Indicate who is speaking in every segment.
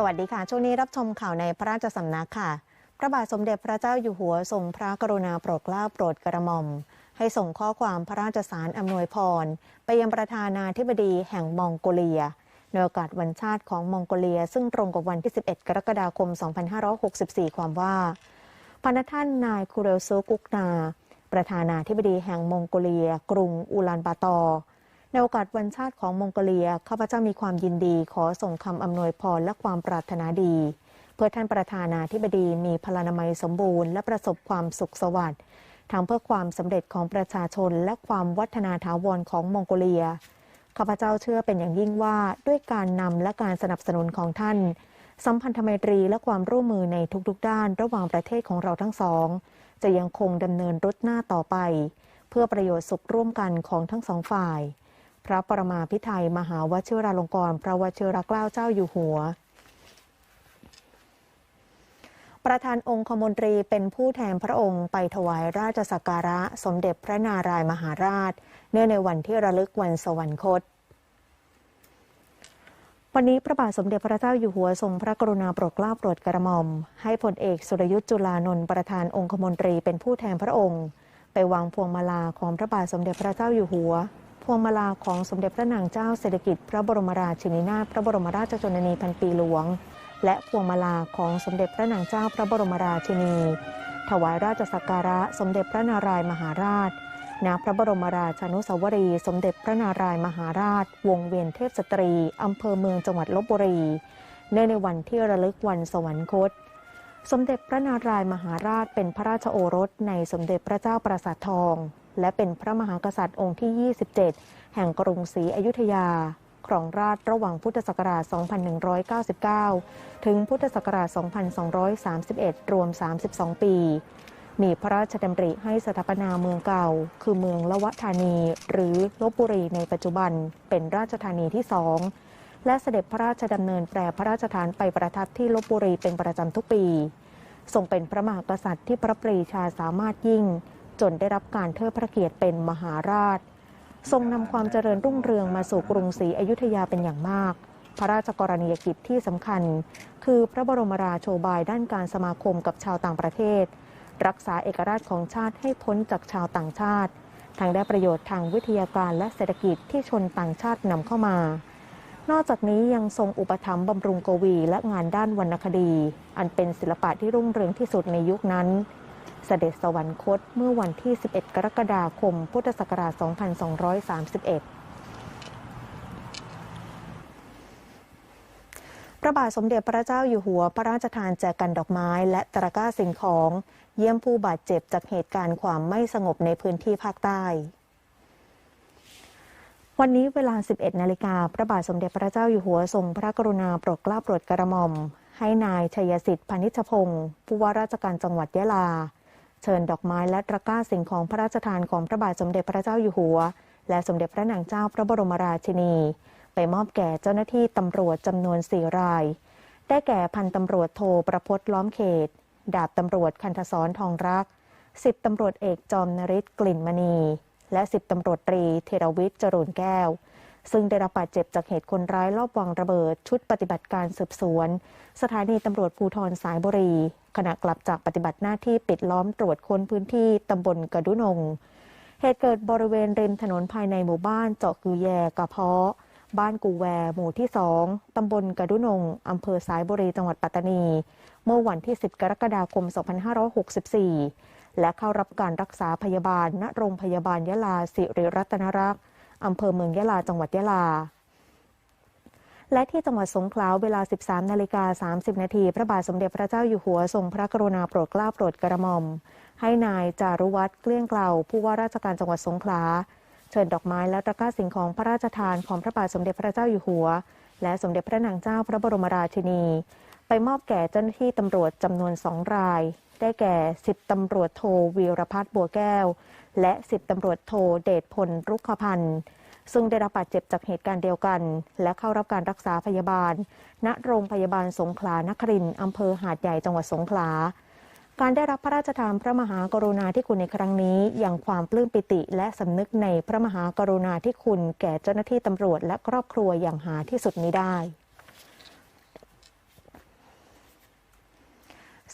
Speaker 1: สวัสดีค่ะ ช่วงนี้รับชมข่าวในพระราชสำนักค่ะ พระบาทสมเด็จพระเจ้าอยู่หัวทรงพระกรุณาโปรดเกล้าโปรดกระหม่อม ให้ส่งข้อความพระราชสารอำนวยพร ไปยังประธานาธิบดีแห่งมองโกเลียในโอกาสวันชาติของมองโกเลีย ซึ่งตรงกับวันที่ 11 กรกฎาคม 2564 ความว่าพระท่านนายคูเรลซูกุกนา ประธานาธิบดีแห่งมองโกเลีย กรุงอูลานบาตอร์ ในโอกาสวันชาติของมองโกเลีย ข้าพเจ้ามีความยินดี ขอส่งคำอำนวยพรและความปรารถนาดี เพื่อท่านประธานาธิบดีมีพลานามัยสมบูรณ์และประสบความสุขสวัสดิ์ทั้งเพื่อความสำเร็จของประชาชนและความวัฒนาถาวรของมองโกเลีย ข้าพเจ้าเชื่อเป็นอย่างยิ่งว่าด้วยการนำและการสนับสนุนของท่าน สัมพันธไมตรีและความร่วมมือในทุกๆ ด้าน ระหว่างประเทศของเราทั้งสอง จะยังคงดำเนินรุดหน้าต่อไป เพื่อประโยชน์สุขร่วมกันของทั้งสองฝ่าย พระปรมาภิไธยมหาวชิราลงกรณ์พระวชิรเกล้าเจ้าอยู่หัว ประธานองคมนตรีเป็นผู้แทนพระองค์ไปถวายราชสักการะสมเด็จพระนารายมหาราช เนื่องในวันที่ระลึกวันสวรรคต วันนี้พระบาทสมเด็จพระเจ้าอยู่หัวทรงพระกรุณาโปรดเกล้าโปรดกระหม่อม ให้พลเอกสุรยุทธ์จุลานนท์ประธานองคมนตรีเป็นผู้แทนพระองค์ ไปวางพวงมาลาของพระบาทสมเด็จพระเจ้าอยู่หัว วงมาลาของสมเด็จพระนางเจ้าเศรษฐกิจ พระบรมราชินีนาถพระบรมราชชนนีพันปีหลวง และพวงมาลาของสมเด็จพระนางเจ้าพระบรมราชินี ถวายราชสักการะสมเด็จพระนารายมหาราชณพระบรมราชานุสาวรีย์สมเด็จพระนารายมหาราช วงเวียนเทพสตรี อำเภอเมืองจังหวัดลบบุรี เนื่องในวันที่ระลึกวันสวรรคต สมเด็จพระนารายมหาราชเป็นพระราชโอรสในสมเด็จพระเจ้าปราสาททอง และเป็นพระมหากษัตริย์องค์ที่ 27 แห่งกรุงศรีอยุธยา ครองราชระหว่างพุทธศักราช 2199 ถึงพุทธศักราช 2231 รวม 32 ปี มีพระราชดำริให้สถาปนาเมืองเก่า คือเมืองละวะธานี หรือลบบุรีในปัจจุบัน เป็นราชธานีที่สองและเสด็จพระราชดำเนินแปรพระราชทานไปประทับที่ลบบุรีเป็นประจำทุกปี ทรงเป็นพระมหากษัตริย์ที่พระปรีชาสามารถยิ่ง จนได้รับการเทิดพระเกียรติเป็นมหาราช ทรงนำความเจริญรุ่งเรืองมาสู่กรุงศรีอยุธยาเป็นอย่างมาก พระราชกรณียกิจที่สำคัญ คือพระบรมราโชบายด้านการสมาคมกับชาวต่างประเทศ รักษาเอกราชของชาติให้พ้นจากชาวต่างชาติทางได้ประโยชน์ทางวิทยาการและเศรษฐกิจที่ชนต่างชาตินำเข้ามา นอกจากนี้ยังทรงอุปถัมภ์บำรุงกวีและงานด้านวรรณคดี อันเป็นศิลปะที่รุ่งเรืองที่สุดในยุคนั้น เสด็จสวรรคตเมื่อวันที่ 11 กรกฎาคม พุทธศักราช 2231พระบาทสมเด็จพระเจ้าอยู่หัว พระราชทานแจกันดอกไม้ และตะกร้าสิ่งของ เยี่ยมผู้บาดเจ็บจากเหตุการณ์ความไม่สงบในพื้นที่ภาคใต้ วันนี้เวลา 11 นาฬิกา พระบาทสมเด็จพระเจ้าอยู่หัวทรงพระกรุณาโปรดเกล้าโปรดกระหม่อม ให้นายชัยสิทธิ์พานิชพงศ์ผู้ว่าราชการจังหวัดยะลา เชิญดอกไม้และตะกร้าสิ่งของพระราชทานของพระบาทสมเด็จพระเจ้าอยู่หัว และสมเด็จพระนางเจ้าพระบรมราชินี ไปมอบแก่เจ้าหน้าที่ตำรวจจำนวนสี่ราย ได้แก่พันตำรวจโทประพจน์ล้อมเขต ดาบตำรวจคันธศรทองรักสิบตำรวจเอกจอมนริศกลิ่นมณี และสิบตำรวจตรีเทรวิทย์จรูนแก้ว ซึ่งได้รับบาดเจ็บจากเหตุคนร้ายลอบวางระเบิด ชุดปฏิบัติการสืบสวน สถานีตำรวจภูธรสายบุรี ขณะกลับจากปฏิบัติหน้าที่ปิดล้อมตรวจค้นพื้นที่ตำบลกระดุนง เหตุเกิดบริเวณริมถนนภายในหมู่บ้านเจาะกือแยกระเพาะ บ้านกูแวหมู่ที่สองตำบลกระดุนงอำเภอสายบุรีจังหวัดปัตตานี เมื่อวันที่ 10 กรกฎาคม 2564 และเข้ารับการรักษาพยาบาลณโรงพยาบาลยะลาสิริรัตนรักษ์ อำเภอเมืองยะลาจังหวัดยะลา และที่จังหวัดสงขลาเวลา 13 นาฬิกา 30 นาที พระบาทสมเด็จพระเจ้าอยู่หัวทรงพระกรุณาโปรดเกล้าโปรดกระหม่อม ให้นายจารุวัฒน์เกลี้ยงเกลาผู้ว่าราชการจังหวัดสงขลาเชิญดอกไม้และตะกร้าสิ่งของพระราชทานของพระบาทสมเด็จพระเจ้าอยู่หัว และสมเด็จพระนางเจ้าพระบรมราชินี ไปมอบแก่เจ้าหน้าที่ตำรวจจำนวนสองราย ได้แก่สิบตำรวจโทวีรพัฒน์บัวแก้ว และสิบตำรวจโทเดชพลรุกขพันธ์ซึ่งได้รับบาดเจ็บจากเหตุการณ์เดียวกัน และเข้ารับการรักษาพยาบาล ณโรงพยาบาลสงขลานครินอำเภอหาดใหญ่จังหวัดสงขลา การได้รับพระราชทานพระมหากรุณาธิคุณในครั้งนี้อยังความปลื้มปิติ และสำนึกในพระมหากรุณาธิคุณแก่เจ้าหน้าที่ตำรวจและครอบครัวอย่างหาที่สุดมิได้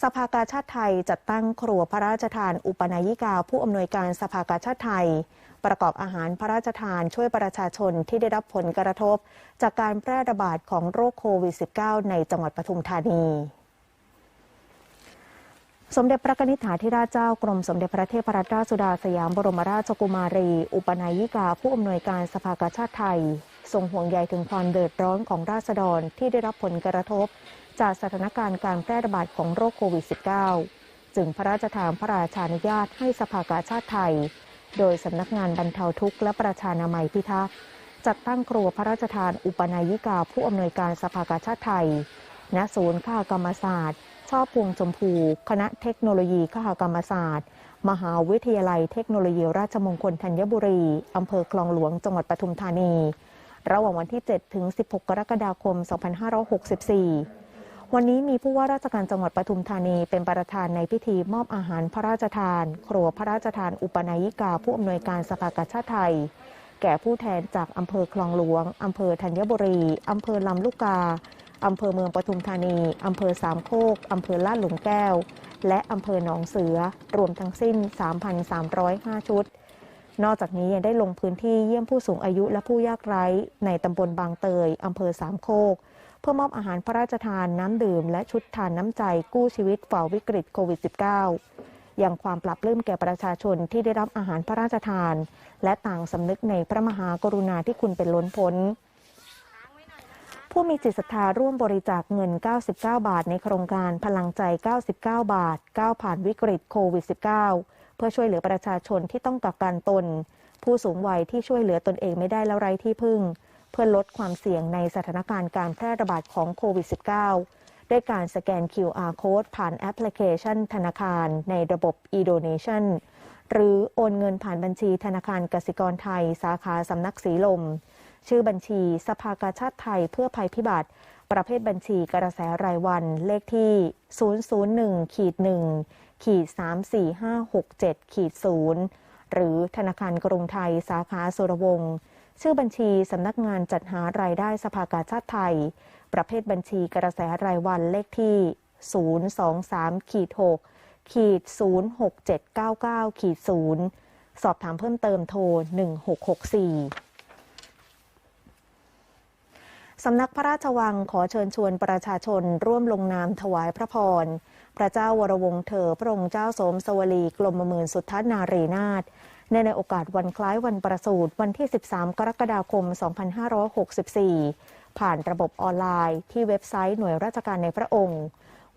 Speaker 1: สภากาชาติไทยจัดตั้งครัวพระราชทานอุปนายิกา ผู้อำนวยการสภากาชาติไทย ประกอบอาหารพระราชทานช่วยประชาชนที่ได้รับผลกระทบ จากการแพร่ระบาดของโรคโควิด -19 ในจังหวัดปทุมธานีสมเด็จพระนิธิถาธิราชเจ้ากรมสมเด็จพระเทพรัตนราชสุดาสยามบรมราชกุมารี อุปนายิกาผู้อำนวยการสภากาชาติไทย ทรงห่วงใยถึงความเดือดร้อนของราษฎรที่ได้รับผลกระทบ จากสถานการณ์การแพร่ระบาดของโรคโควิด -19 จึงพระราชทานพระราชานุญาตให้สภากาชาติไทย โดยสำนักงานบรรเทาทุกข์และประชานามัยพิทักษ์จัดตั้งครัวพระราชทานอุปนายิกาผู้อำนวยการสภากาชาติไทย ณ ศูนย์ข้ากรรมศาสตร์ ชอบพวงชมพู คณะเทคโนโลยีข้ากรรมศาสตร์ มหาวิทยาลัยเทคโนโลยีราชมงคลธัญบุรี อำเภอคลองหลวง จังหวัดปทุมธานี ระหว่างวันที่ 7 ถึง 16 กรกฎาคม 2564 วันนี้มีผู้ว่าราชการจังหวัดปทุมธานีเป็นประธานในพิธีมอบอาหารพระราชทาน ครัวพระราชทานอุปนายิกาผู้อำนวยการสภากาชาติไทย แก่ผู้แทนจากอำเภอคลองหลวงอำเภอธัญบุรีอำเภอลำลูกกาอำเภอเมืองปทุมธานีอำเภอสามโคกอำเภอลาดหลุมแก้ว และอำเภอหนองเสือ รวมทั้งสิ้น 3,305 ชุด นอกจากนี้ยังได้ลงพื้นที่เยี่ยมผู้สูงอายุและผู้ยากไร้ ในตำบลบางเตยอำเภอสามโคก พื่อมอบอาหารพระราชทานน้ำดื่ม และชุดทานน้ำใจกู้ชีวิตฝ่าวิกฤตโควิด -19 อย่างความปรับปลื้มแก่ประชาชนที่ได้รับอาหารพระราชทาน และต่างสำนึกในพระมหากรุณาที่คุณเป็นล้นพ้น ผู้มีจิตศรัทธาร่วมบริจาคเงิน 99 บาทในโครงการพลังใจ 99 บาทก้าวผ่านวิกฤตโควิด -19 เพื่อช่วยเหลือประชาชนที่ต้องกักกันตน ผู้สูงวัยที่ช่วยเหลือตนเองไม่ได้แล้วไร้ที่พึ่ง เพื่อลดความเสี่ยงในสถานการณ์การแพร่ระบาดของโควิด -19 ด้วยการสแกน QR code ผ่านแอปพลิเคชันธนาคารในระบบ e-donation หรือโอนเงินผ่านบัญชีธนาคารกสิกรไทย สาขาสำนักสีลม ชื่อบัญชีสภากาชาติไทยเพื่อภัยพิบัติ ประเภทบัญชีกระแสรายวันเลขที่ 001ขีด1ขีด34567ขีด0หรือธนาคารกรุงไทยสาขาสุรวงศ์ ชื่อบัญชีสำนักงานจัดหารายได้สภากาชาติไทย ประเภทบัญชีกระแสรายวันเลขที่ 023ขีด6ขีด06799ขีด0สอบถามเพิ่มเติมโทร 1664สำนักพระราชวังขอเชิญชวนประชาชนร่วมลงนามถวายพระพร พระเจ้าวรวงเธอพระองค์เจ้าสมสวลีกรมหมื่นสุทธนารีนาถ ในในโอกาสวันคล้ายวันประสูติวันที่ 13 กรกฎาคม 2564 ผ่านระบบออนไลน์ที่เว็บไซต์หน่วยราชการในพระองค์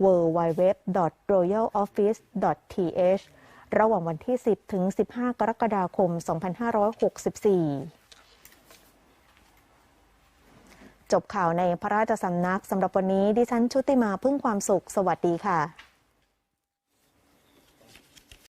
Speaker 1: www.royaloffice.th ระหว่างวันที่ 10 ถึง 15 กรกฎาคม 2564 จบข่าวในพระราชสำนักสำหรับวันนี้ดิฉันชุติมาพึ่งความสุข สวัสดีค่ะ